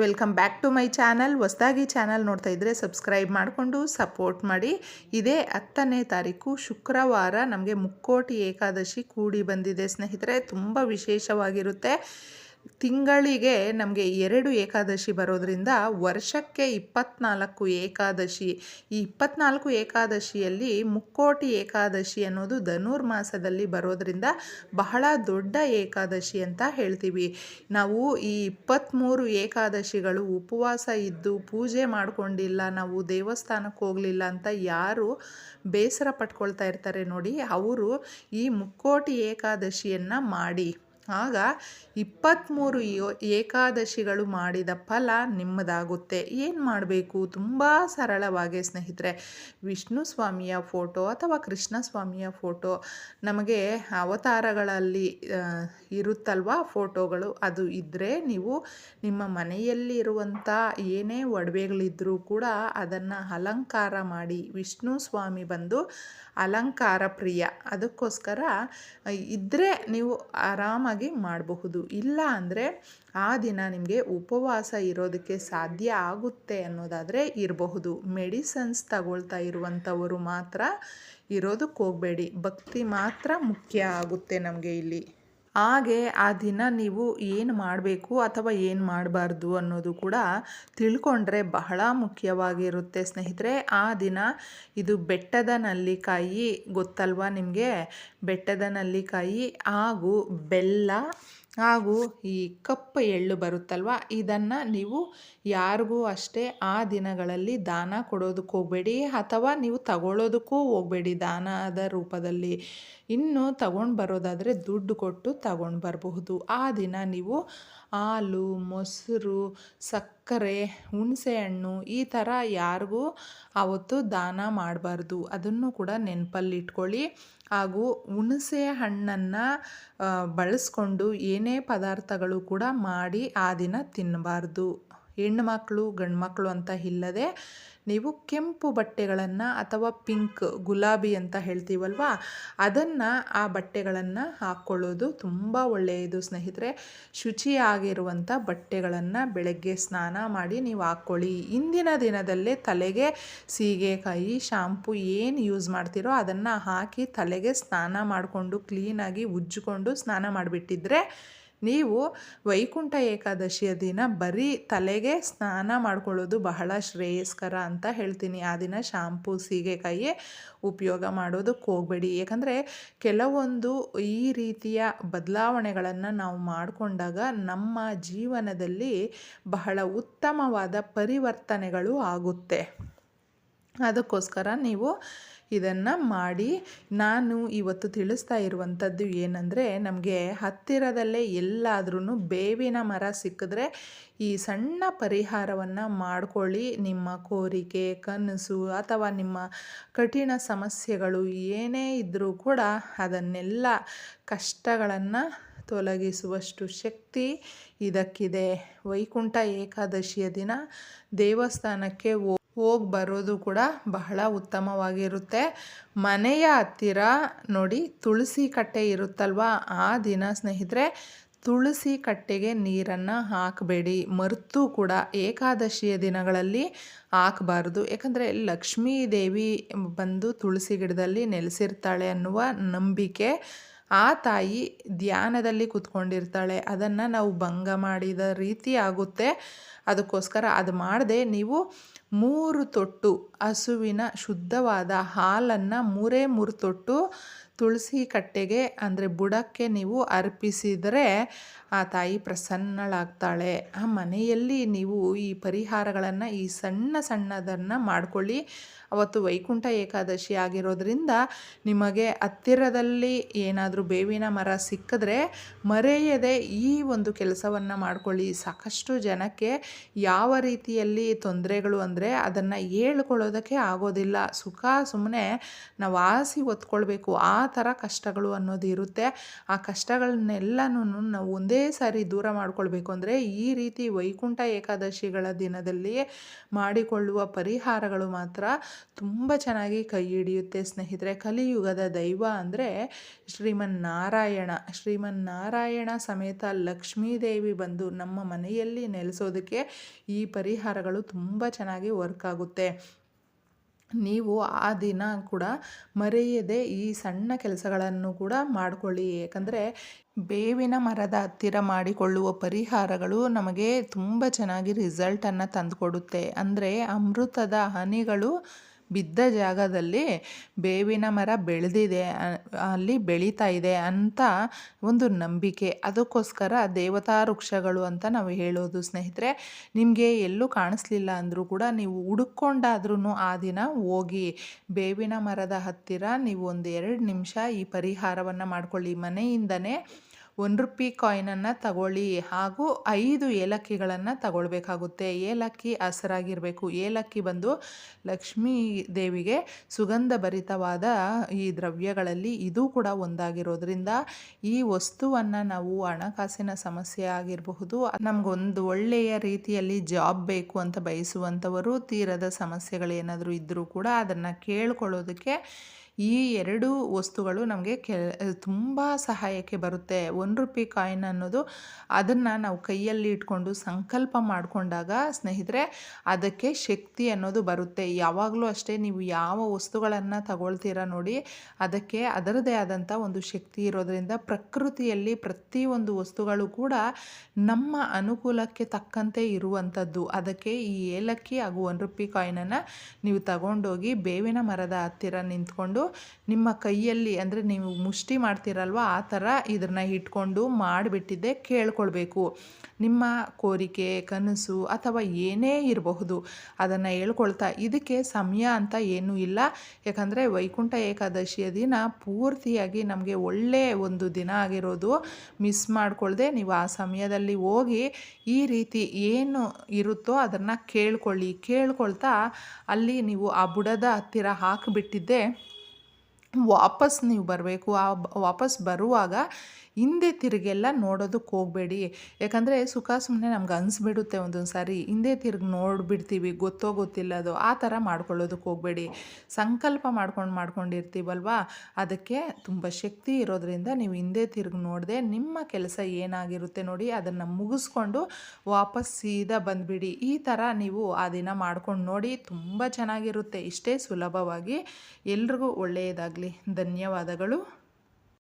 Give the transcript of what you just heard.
Welcome back to my channel. ಹೊಸದಾಗಿ channel ನೋಡ್ತಾ ಇದ್ದರೆ ಸಬ್ಸ್ಕ್ರೈಬ್ ಮಾಡಿಕೊಂಡು ಸಪೋರ್ಟ್ ಮಾಡಿ. ಇದೇ ಹತ್ತನೇ ತಾರೀಕು ಶುಕ್ರವಾರ ನಮಗೆ ಮುಕ್ಕೋಟಿ ಏಕಾದಶಿ ಕೂಡಿ ಬಂದಿದೆ. ಸ್ನೇಹಿತರೆ, ತುಂಬ ವಿಶೇಷವಾಗಿರುತ್ತೆ. ತಿಂಗಳಿಗೆ ನಮಗೆ ಎರಡು ಏಕಾದಶಿ ಬರೋದ್ರಿಂದ ವರ್ಷಕ್ಕೆ ಇಪ್ಪತ್ನಾಲ್ಕು ಏಕಾದಶಿ. ಈ ಇಪ್ಪತ್ನಾಲ್ಕು ಏಕಾದಶಿಯಲ್ಲಿ ಮುಕ್ಕೋಟಿ ಏಕಾದಶಿ ಅನ್ನೋದು ಧನುರ್ಮಾಸದಲ್ಲಿ ಬರೋದ್ರಿಂದ ಬಹಳ ದೊಡ್ಡ ಏಕಾದಶಿ ಅಂತ ಹೇಳ್ತೀವಿ. ನಾವು ಈ ಇಪ್ಪತ್ತ್ಮೂರು ಏಕಾದಶಿಗಳು ಉಪವಾಸ ಇದ್ದು ಪೂಜೆ ಮಾಡಿಕೊಂಡಿಲ್ಲ, ನಾವು ದೇವಸ್ಥಾನಕ್ಕೆ ಹೋಗಲಿಲ್ಲ ಅಂತ ಯಾರು ಬೇಸರ ಪಟ್ಕೊಳ್ತಾ ಇರ್ತಾರೆ ನೋಡಿ, ಅವರು ಈ ಮುಕ್ಕೋಟಿ ಏಕಾದಶಿಯನ್ನು ಮಾಡಿ. ಆಗ ಇಪ್ಪತ್ತ್ಮೂರು ಏಕಾದಶಿಗಳು ಮಾಡಿದ ಫಲ ನಿಮ್ಮದಾಗುತ್ತೆ. ಏನು ಮಾಡಬೇಕು? ತುಂಬ ಸರಳವಾಗಿ ಸ್ನೇಹಿತರೆ, ವಿಷ್ಣು ಸ್ವಾಮಿಯ ಫೋಟೋ ಅಥವಾ ಕೃಷ್ಣ ಸ್ವಾಮಿಯ ಫೋಟೋ, ನಮಗೆ ಅವತಾರಗಳಲ್ಲಿ ಇರುತ್ತಲ್ವಾ ಫೋಟೋಗಳು? ಅದು ಇದ್ದರೆ ನೀವು ನಿಮ್ಮ ಮನೆಯಲ್ಲಿರುವಂಥ ಏನೇ ಒಡವೆಗಳಿದ್ದರೂ ಕೂಡ ಅದನ್ನು ಅಲಂಕಾರ ಮಾಡಿ ವಿಷ್ಣು ಸ್ವಾಮಿ ಬಂದು ಅಲಂಕಾರ ಪ್ರಿಯ. ಅದಕ್ಕೋಸ್ಕರ ಇದ್ದರೆ ನೀವು ಆರಾಮಾಗಿ ಮಾಡಬಹುದು. ಇಲ್ಲ ಅಂದರೆ ಆ ದಿನ ನಿಮಗೆ ಉಪವಾಸ ಇರೋದಕ್ಕೆ ಸಾಧ್ಯ ಆಗುತ್ತೆ ಅನ್ನೋದಾದರೆ ಇರಬಹುದು. ಮೆಡಿಸನ್ಸ್ ತಗೊಳ್ತಾ ಇರುವಂಥವರು ಮಾತ್ರ ಇರೋದಕ್ಕೆ ಹೋಗಬೇಡಿ. ಭಕ್ತಿ ಮಾತ್ರ ಮುಖ್ಯ ಆಗುತ್ತೆ ನಮಗೆ ಇಲ್ಲಿ. ಹಾಗೆ ಆ ದಿನ ನೀವು ಏನು ಮಾಡಬೇಕು ಅಥವಾ ಏನು ಮಾಡಬಾರ್ದು ಅನ್ನೋದು ಕೂಡ ತಿಳ್ಕೊಂಡ್ರೆ ಬಹಳ ಮುಖ್ಯವಾಗಿರುತ್ತೆ. ಸ್ನೇಹಿತರೆ, ಆ ದಿನ ಇದು ಬೆಟ್ಟದ ನಲ್ಲಿಕಾಯಿ ಗೊತ್ತಲ್ವಾ ನಿಮಗೆ? ಬೆಟ್ಟದ ನಲ್ಲಿಕಾಯಿ ಹಾಗೂ ಬೆಲ್ಲ ಹಾಗೂ ಈ ಕಪ್ಪು ಎಳ್ಳು ಬರುತ್ತಲ್ವ? ಇದನ್ನು ನೀವು ಯಾರಿಗೂ ಅಷ್ಟೇ ಆ ದಿನಗಳಲ್ಲಿ ದಾನ ಕೊಡೋದಕ್ಕೆ ಹೋಗಬೇಡಿ, ಅಥವಾ ನೀವು ತಗೊಳ್ಳೋದಕ್ಕೂ ಹೋಗಬೇಡಿ ದಾನದ ರೂಪದಲ್ಲಿ. ಇನ್ನು ತಗೊಂಡು ಬರೋದಾದರೆ ದುಡ್ಡು ಕೊಟ್ಟು ತಗೊಂಡು ಬರಬಹುದು. ಆ ದಿನ ನೀವು ಹಾಲು, ಮೊಸರು, ಸಕ್ಕರೆ, ಹುಣಸೆಹಣ್ಣು ಈ ಥರ ಯಾರಿಗೂ ಆವತ್ತು ದಾನ ಮಾಡಬಾರ್ದು. ಅದನ್ನು ಕೂಡ ನೆನಪಲ್ಲಿಟ್ಕೊಳ್ಳಿ. ಹಾಗೂ ಹುಣಸೆ ಹಣ್ಣನ್ನು ಬಳಸ್ಕೊಂಡು ಏನೇ ಪದಾರ್ಥಗಳು ಕೂಡ ಮಾಡಿ ಆ ದಿನ ತಿನ್ನಬಾರ್ದು ಹೆಣ್ಮಕ್ಳು ಗಂಡ್ಮಕ್ಳು ಅಂತ ಇಲ್ಲದೆ ನೀವು ಕೆಂಪು ಬಟ್ಟೆಗಳನ್ನು ಅಥವಾ ಪಿಂಕ್, ಗುಲಾಬಿ ಅಂತ ಹೇಳ್ತೀವಲ್ವ? ಅದನ್ನು ಆ ಬಟ್ಟೆಗಳನ್ನು ಹಾಕ್ಕೊಳ್ಳೋದು ತುಂಬ ಒಳ್ಳೆಯದು. ಸ್ನೇಹಿತರೆ ಶುಚಿಯಾಗಿರುವಂಥ ಬಟ್ಟೆಗಳನ್ನು ಬೆಳಗ್ಗೆ ಸ್ನಾನ ಮಾಡಿ ನೀವು ಹಾಕ್ಕೊಳ್ಳಿ ಇಂದಿನ ದಿನದಲ್ಲೇ ತಲೆಗೆ ಸೀಗೆಕಾಯಿ ಶಾಂಪು ಏನು ಯೂಸ್ ಮಾಡ್ತೀರೋ ಅದನ್ನು ಹಾಕಿ ತಲೆಗೆ ಸ್ನಾನ ಮಾಡಿಕೊಂಡು, ಕ್ಲೀನಾಗಿ ಉಜ್ಜಿಕೊಂಡು ಸ್ನಾನ ಮಾಡಿಬಿಟ್ಟಿದ್ರೆ ನೀವು ವೈಕುಂಠ ಏಕಾದಶಿಯ ದಿನ ಬರೀ ತಲೆಗೆ ಸ್ನಾನ ಮಾಡ್ಕೊಳ್ಳೋದು ಬಹಳ ಶ್ರೇಯಸ್ಕರ ಅಂತ ಹೇಳ್ತೀನಿ. ಆ ದಿನ ಶಾಂಪು ಸೀಗೆಕಾಯಿ ಉಪಯೋಗ ಮಾಡೋದಕ್ಕೆ ಹೋಗಬೇಡಿ. ಯಾಕಂದರೆ ಕೆಲವೊಂದು ಈ ರೀತಿಯ ಬದಲಾವಣೆಗಳನ್ನು ನಾವು ಮಾಡಿಕೊಂಡಾಗ ನಮ್ಮ ಜೀವನದಲ್ಲಿ ಬಹಳ ಉತ್ತಮವಾದ ಪರಿವರ್ತನೆಗಳು ಆಗುತ್ತೆ. ಅದಕ್ಕೋಸ್ಕರ ನೀವು ಇದನ್ನು ಮಾಡಿ, ನಾನು ಇವತ್ತು ತಿಳಿಸ್ತಾ ಇರುವಂಥದ್ದು ಏನಂದರೆ, ನಮಗೆ ಹತ್ತಿರದಲ್ಲೇ ಎಲ್ಲಾದ್ರೂ ಬೇವಿನ ಮರ ಸಿಕ್ಕಿದ್ರೆ ಈ ಸಣ್ಣ ಪರಿಹಾರವನ್ನು ಮಾಡಿಕೊಳ್ಳಿ. ನಿಮ್ಮ ಕೋರಿಕೆ, ಕನಸು ಅಥವಾ ನಿಮ್ಮ ಕಠಿಣ ಸಮಸ್ಯೆಗಳು ಏನೇ ಇದ್ದರೂ ಕೂಡ ಅದನ್ನೆಲ್ಲ ಕಷ್ಟಗಳನ್ನು ತೊಲಗಿಸುವಷ್ಟು ಶಕ್ತಿ ಇದಕ್ಕಿದೆ. ವೈಕುಂಠ ಏಕಾದಶಿಯ ದಿನ ದೇವಸ್ಥಾನಕ್ಕೆ ಹೋಗಿ ಬರೋದು ಕೂಡ ಬಹಳ ಉತ್ತಮವಾಗಿರುತ್ತೆ. ಮನೆಯ ಹತ್ತಿರ ನೋಡಿ ತುಳಸಿ ಕಟ್ಟೆ ಇರುತ್ತಲ್ವ? ಆ ದಿನ ಸ್ನೇಹಿತರೆ, ತುಳಸಿ ಕಟ್ಟೆಗೆ ನೀರನ್ನು ಹಾಕಬೇಡಿ. ಮರೆತು ಕೂಡ ಏಕಾದಶಿಯ ದಿನಗಳಲ್ಲಿ ಹಾಕಬಾರ್ದು. ಯಾಕಂದರೆ ಲಕ್ಷ್ಮೀ ದೇವಿ ಬಂದು ತುಳಸಿ ಗಿಡದಲ್ಲಿ ನೆಲೆಸಿರ್ತಾಳೆ ಅನ್ನುವ ನಂಬಿಕೆ ಆ ತಾಯಿ ಧ್ಯಾನದಲ್ಲಿ ಕೂತ್ಕೊಂಡಿರ್ತಾಳೆ. ಅದನ್ನು ನಾವು ಭಂಗ ಮಾಡಿದ ರೀತಿ ಆಗುತ್ತೆ. ಅದಕ್ಕೋಸ್ಕರ ಅದು ಮಾಡದೆ ನೀವು ಮೂರು ತೊಟ್ಟು ಹಸುವಿನ ಶುದ್ಧವಾದ ಹಾಲನ್ನು ಮೂರೇ ಮೂರು ತೊಟ್ಟು ತುಳಸಿ ಕಟ್ಟೆಗೆ, ಅಂದರೆ ಬುಡಕ್ಕೆ ನೀವು ಅರ್ಪಿಸಿದರೆ ಆ ತಾಯಿ ಪ್ರಸನ್ನಳಾಗ್ತಾಳೆ. ಆ ಮನೆಯಲ್ಲಿ ನೀವು ಈ ಪರಿಹಾರಗಳನ್ನು, ಈ ಸಣ್ಣ ಸಣ್ಣದನ್ನು ಮಾಡ್ಕೊಳ್ಳಿ. ಅವತ್ತು ವೈಕುಂಠ ಏಕಾದಶಿ ಆಗಿರೋದ್ರಿಂದ ನಿಮಗೆ ಹತ್ತಿರದಲ್ಲಿ ಏನಾದರೂ ಬೇವಿನ ಮರ ಸಿಕ್ಕಿದ್ರೆ ಮರೆಯದೆ ಈ ಒಂದು ಕೆಲಸವನ್ನು ಮಾಡ್ಕೊಳ್ಳಿ. ಸಾಕಷ್ಟು ಜನಕ್ಕೆ ಯಾವ ರೀತಿಯಲ್ಲಿ ತೊಂದರೆಗಳು ಅಂದರೆ ಅದನ್ನು ಹೇಳ್ಕೊಳ್ಳೋದಕ್ಕೆ ಆಗೋದಿಲ್ಲ. ಸುಖ ಸುಮ್ಮನೆ ನಾವು ಆಸಿ ಒತ್ಕೊಳ್ಬೇಕು ಆ ಥರ ಕಷ್ಟಗಳು ಅನ್ನೋದು ಇರುತ್ತೆ. ಆ ಕಷ್ಟಗಳನ್ನೆಲ್ಲನೂ ನಾವು ಒಂದೇ ಸಾರಿ ದೂರ ಮಾಡಿಕೊಳ್ಬೇಕು ಅಂದರೆ ಈ ರೀತಿ ವೈಕುಂಠ ಏಕಾದಶಿಗಳ ದಿನದಲ್ಲಿ ಮಾಡಿಕೊಳ್ಳುವ ಪರಿಹಾರಗಳು ಮಾತ್ರ ತುಂಬ ಚೆನ್ನಾಗಿ ಕೈ ಹಿಡಿಯುತ್ತೆ ಸ್ನೇಹಿತರೆ. ಕಲಿಯುಗದ ದೈವ ಅಂದರೆ ಶ್ರೀಮನ್ನಾರಾಯಣ. ಶ್ರೀಮನ್ನಾರಾಯಣ ಸಮೇತ ಲಕ್ಷ್ಮೀದೇವಿ ಬಂದು ನಮ್ಮ ಮನೆಯಲ್ಲಿ ನೆಲೆಸೋದಕ್ಕೆ ಈ ಪರಿಹಾರಗಳು ತುಂಬ ಚೆನ್ನಾಗಿ ವರ್ಕ್ ಆಗುತ್ತೆ. ನೀವು ಆ ದಿನ ಕೂಡ ಮರೆಯದೆ ಈ ಸಣ್ಣ ಕೆಲಸಗಳನ್ನು ಕೂಡ ಮಾಡಿಕೊಳ್ಳಿ. ಏಕೆಂದರೆ ಬೇವಿನ ಮರದ ಹತ್ತಿರ ಮಾಡಿಕೊಳ್ಳುವ ಪರಿಹಾರಗಳು ನಮಗೆ ತುಂಬ ಚೆನ್ನಾಗಿ ರಿಸಲ್ಟನ್ನು ತಂದುಕೊಡುತ್ತೆ. ಅಂದರೆ ಅಮೃತದ ಹನಿಗಳು ಬಿದ್ದ ಜಾಗದಲ್ಲಿ ಬೇವಿನ ಮರ ಬೆಳೆದಿದೆ ಅಲ್ಲಿ ಬೆಳೀತಾ ಇದೆ ಅಂತ ಒಂದು ನಂಬಿಕೆ. ಅದಕ್ಕೋಸ್ಕರ ದೇವತಾ ವೃಕ್ಷಗಳು ಅಂತ ನಾವು ಹೇಳೋದು ಸ್ನೇಹಿತರೆ, ನಿಮಗೆ ಎಲ್ಲೂ ಕಾಣಿಸ್ಲಿಲ್ಲ ಅಂದರೂ ಕೂಡ ನೀವು ಹುಡುಕೊಂಡಾದ್ರೂ ಆ ದಿನ ಹೋಗಿ ಬೇವಿನ ಮರದ ಹತ್ತಿರ ನೀವು ಒಂದು ಎರಡು ನಿಮಿಷ ಈ ಪರಿಹಾರವನ್ನು ಮಾಡ್ಕೊಳ್ಳಿ. ಮನೆಯಿಂದನೇ ಒನ್ ರುಪಿ ಕಾಯಿನನ್ನು ತಗೊಳ್ಳಿ ಹಾಗೂ ಐದು ಏಲಕ್ಕಿಗಳನ್ನು ತಗೊಳ್ಬೇಕಾಗುತ್ತೆ. ಏಲಕ್ಕಿ ಹಸರಾಗಿರಬೇಕು. ಏಲಕ್ಕಿ ಬಂದು ಲಕ್ಷ್ಮೀ ದೇವಿಗೆ ಸುಗಂಧ ಭರಿತವಾದ ಈ ದ್ರವ್ಯಗಳಲ್ಲಿ ಇದು ಕೂಡ ಒಂದಾಗಿರೋದ್ರಿಂದ ಈ ವಸ್ತುವನ್ನು ನಾವು ಹಣಕಾಸಿನ ಸಮಸ್ಯೆ ಆಗಿರಬಹುದು. ನಮಗೊಂದು ಒಳ್ಳೆಯ ರೀತಿಯಲ್ಲಿ ಜಾಬ್ ಬೇಕು ಅಂತ ಬಯಸುವಂಥವರು, ತೀರದ ಸಮಸ್ಯೆಗಳೇನಾದರೂ ಇದ್ದರೂ ಕೂಡ ಅದನ್ನು ಕೇಳ್ಕೊಳ್ಳೋದಕ್ಕೆ ಈ ಎರಡು ವಸ್ತುಗಳು ನಮಗೆ ಕೆ ತುಂಬ ಸಹಾಯಕ್ಕೆ ಬರುತ್ತೆ. ಒನ್ ರುಪಿ ಕಾಯಿನ್ ಅನ್ನೋದು ಅದನ್ನು ನಾವು ಕೈಯಲ್ಲಿ ಇಟ್ಕೊಂಡು ಸಂಕಲ್ಪ ಮಾಡಿಕೊಂಡಾಗ ಸ್ನೇಹಿತರೆ ಅದಕ್ಕೆ ಶಕ್ತಿ ಅನ್ನೋದು ಬರುತ್ತೆ. ಯಾವಾಗಲೂ ಅಷ್ಟೇ ನೀವು ಯಾವ ವಸ್ತುಗಳನ್ನು ತಗೊಳ್ತೀರ ನೋಡಿ ಅದಕ್ಕೆ ಅದರದೇ ಆದಂಥ ಒಂದು ಶಕ್ತಿ ಇರೋದರಿಂದ ಪ್ರಕೃತಿಯಲ್ಲಿ ಪ್ರತಿಯೊಂದು ವಸ್ತುಗಳು ಕೂಡ ನಮ್ಮ ಅನುಕೂಲಕ್ಕೆ ತಕ್ಕಂತೆ ಇರುವಂಥದ್ದು ಅದಕ್ಕೆ ಈ ಏಲಕ್ಕಿ ಹಾಗೂ ಒನ್ ರುಪಿ ಕಾಯಿನನ್ನು ನೀವು ತಗೊಂಡೋಗಿ ಬೇವಿನ ಮರದ ಹತ್ತಿರ ನಿಂತ್ಕೊಂಡು ನಿಮ್ಮ ಕೈಯಲ್ಲಿ ಅಂದರೆ ನೀವು ಮುಷ್ಟಿ ಮಾಡ್ತೀರಲ್ವ, ಆ ಥರ ಇದನ್ನು ಇಟ್ಕೊಂಡು ಮಾಡಿಬಿಟ್ಟಿದ್ದೆ ಕೇಳ್ಕೊಳ್ಬೇಕು. ನಿಮ್ಮ ಕೋರಿಕೆ, ಕನಸು ಅಥವಾ ಏನೇ ಇರಬಹುದು, ಅದನ್ನು ಹೇಳ್ಕೊಳ್ತಾ ಇದಕ್ಕೆ ಸಮಯ ಅಂತ ಏನೂ ಇಲ್ಲ. ಯಾಕಂದರೆ ವೈಕುಂಠ ಏಕಾದಶಿಯ ದಿನ ಪೂರ್ತಿಯಾಗಿ ನಮಗೆ ಒಳ್ಳೆಯ ಒಂದು ದಿನ ಆಗಿರೋದು. ಮಿಸ್ ಮಾಡಿಕೊಳ್ದೆ ನೀವು ಆ ಸಮಯದಲ್ಲಿ ಹೋಗಿ ಈ ರೀತಿ ಏನು ಇರುತ್ತೋ ಅದನ್ನು ಕೇಳ್ಕೊಳ್ಳಿ. ಕೇಳ್ಕೊಳ್ತಾ ಅಲ್ಲಿ ನೀವು ಆ ಬುಡದ ಹತ್ತಿರ ಹಾಕಿಬಿಟ್ಟಿದ್ದೆ ವಾಪಸ್ ನೀವು ಬರಬೇಕು, ಆ ವಾಪಸ್ ಬರುವಾಗ ಹಿಂದೆ ತಿರುಗೆಲ್ಲ ನೋಡೋದಕ್ಕೆ ಹೋಗಬೇಡಿ. ಯಾಕಂದರೆ ಸುಖ ಸುಮ್ಮನೆ ನಮ್ಗೆ ಅನಿಸ್ಬಿಡುತ್ತೆ ಒಂದೊಂದು ಸಾರಿ. ಹಿಂದೆ ತಿರುಗಿ ನೋಡಿಬಿಡ್ತೀವಿ, ಗೊತ್ತೋ ಗೊತ್ತಿಲ್ಲ ಅದು. ಆ ಥರ ಮಾಡ್ಕೊಳ್ಳೋದಕ್ಕೆ ಹೋಗಬೇಡಿ. ಸಂಕಲ್ಪ ಮಾಡ್ಕೊಂಡು ಮಾಡ್ಕೊಂಡಿರ್ತೀವಲ್ವ? ಅದಕ್ಕೆ ತುಂಬ ಶಕ್ತಿ ಇರೋದ್ರಿಂದ ನೀವು ಹಿಂದೆ ತಿರುಗಿ ನೋಡದೆ ನಿಮ್ಮ ಕೆಲಸ ಏನಾಗಿರುತ್ತೆ ನೋಡಿ ಅದನ್ನು ಮುಗಿಸ್ಕೊಂಡು ವಾಪಸ್ ಸೀದಾ ಬಂದುಬಿಡಿ. ಈ ಥರ ನೀವು ಆ ದಿನ ಮಾಡ್ಕೊಂಡು ನೋಡಿ ತುಂಬ ಚೆನ್ನಾಗಿರುತ್ತೆ. ಇಷ್ಟೇ ಸುಲಭವಾಗಿ ಎಲ್ರಿಗೂ ಒಳ್ಳೆಯದಾಗಲಿ. ಧನ್ಯವಾದಗಳು.